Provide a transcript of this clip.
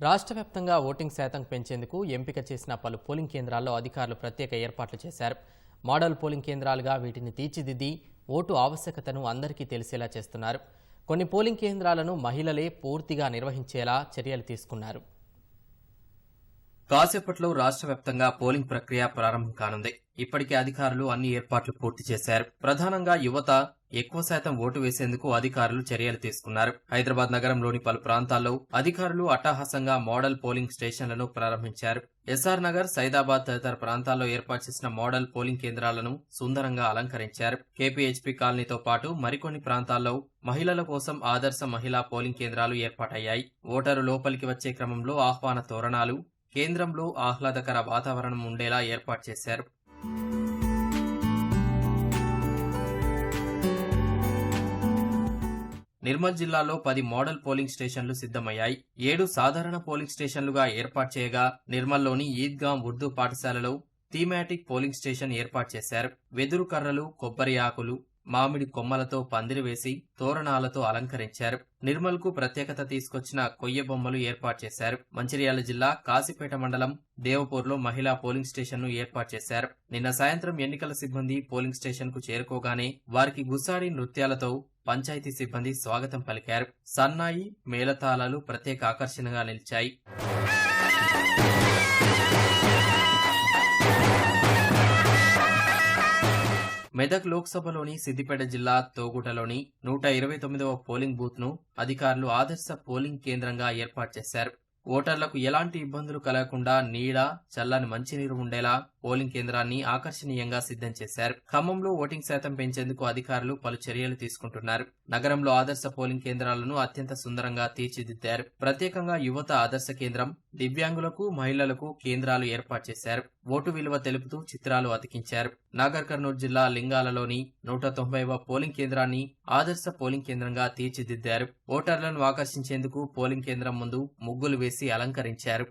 రాష్ట్ర వ్యాప్తంగా ఓటింగ్ శాతం పెంచేందుకు ఎంపిక చేసిన పలు పోలింగ్ కేంద్రాల్లో అధికారులు ప్రత్యేక ఏర్పాట్లు చేశారు. మోడల్ పోలింగ్ కేంద్రాలుగా వీటిని తీర్చిదిద్ది ఓటు ఆవశ్యకతను అందరికీ తెలిసేలా చేస్తున్నారు. కొన్ని పోలింగ్ కేంద్రాలను మహిళలే పూర్తిగా నిర్వహించేలా చర్యలు తీసుకున్నారు. కాసేపట్లో రాష్ట్ర వ్యాప్తంగా పోలింగ్ ప్రక్రియ ప్రారంభం కానుంది. ఇప్పటికే అధికారులు అన్ని ఏర్పాట్లు పూర్తి చేశారు. ప్రధానంగా యువత ఎక్కువ శాతం ఓటు వేసేందుకు అధికారులు చర్యలు తీసుకున్నారు. హైదరాబాద్ నగరంలోని పలు ప్రాంతాల్లో అధికారులు అట్టహాసంగా మోడల్ పోలింగ్ స్టేషన్లను ప్రారంభించారు. ఎస్ఆర్ నగర్ సైదాబాద్ తదితర ప్రాంతాల్లో ఏర్పాటు చేసిన మోడల్ పోలింగ్ కేంద్రాలను సుందరంగా అలంకరించారు. కేపీహెచ్పీ కాలనీతో పాటు మరికొన్ని ప్రాంతాల్లో మహిళల కోసం ఆదర్శ మహిళా పోలింగ్ కేంద్రాలు ఏర్పాటయ్యాయి. ఓటరు లోపలికి వచ్చే క్రమంలో ఆహ్వాన తోరణాలు కేంద్రంలో ఆహ్లాదకర వాతావరణం ఉండేలా ఏర్పాటు చేశారు. నిర్మల్ జిల్లాలో పది మోడల్ పోలింగ్ స్టేషన్లు సిద్ధమయ్యాయి. ఏడు సాధారణ పోలింగ్ స్టేషన్లుగా ఏర్పాటు చేయగా నిర్మల్లోని ఈద్గా ఉర్దూ పాఠశాలలో థీమాటిక్ పోలింగ్ స్టేషన్ ఏర్పాటు చేశారు. వెదురు కర్రలు కొబ్బరి ఆకులు మామిడి కొమ్మలతో పందిరి వేసి తోరణాలతో అలంకరించారు. నిర్మల్కు ప్రత్యేకత తీసుకొచ్చిన కొయ్య బొమ్మలు ఏర్పాటు చేశారు. మంచిర్యాల జిల్లా కాశీపేట మండలం దేవపూర్లో మహిళా పోలింగ్ స్టేషన్ను ఏర్పాటు చేశారు. నిన్న సాయంత్రం ఎన్నికల సిబ్బంది పోలింగ్ స్టేషన్కు చేరుకోగానే వారికి గుసాడి నృత్యాలతో పంచాయతీ సిబ్బంది స్వాగతం పలికారు. సన్నాయి మేళతాళాలు ప్రత్యేక ఆకర్షణగా నిలిచాయి. మెదక్ లోక్సభలోని సిద్దిపేట జిల్లా తోగుటలోని నూట ఇరవై తొమ్మిదవ పోలింగ్ బూత్ను అధికారులు ఆదర్శ పోలింగ్ కేంద్రంగా ఏర్పాటు చేశారు. ఓటర్లకు ఎలాంటి ఇబ్బందులు కలగకుండా నీడ చల్లని మంచినీరు ఉండేలా పోలింగ్ కేంద్రాన్ని ఆకర్షణీయంగా సిద్ధం చేశారు. ఖమ్మంలో ఓటింగ్ శాతం పెంచేందుకు అధికారులు పలు చర్యలు తీసుకుంటున్నారు. నగరంలో ఆదర్శ పోలింగ్ కేంద్రాలను అత్యంత సుందరంగా తీర్చిదిద్దారు. ప్రత్యేకంగా యువత ఆదర్శ కేంద్రం దివ్యాంగులకు మహిళలకు కేంద్రాలు ఏర్పాటు చేశారు. ఓటు విలువ తెలుపుతూ చిత్రాలు అతికించారు. నాగర్ కర్నూలు జిల్లా లింగాలలోని నూట తొంభైవ పోలింగ్ కేంద్రాన్ని ఆదర్శ పోలింగ్ కేంద్రంగా తీర్చిదిద్దారు. ఓటర్లను ఆకర్షించేందుకు పోలింగ్ కేంద్రం ముందు ముగ్గులు వేసి అలంకరించారు.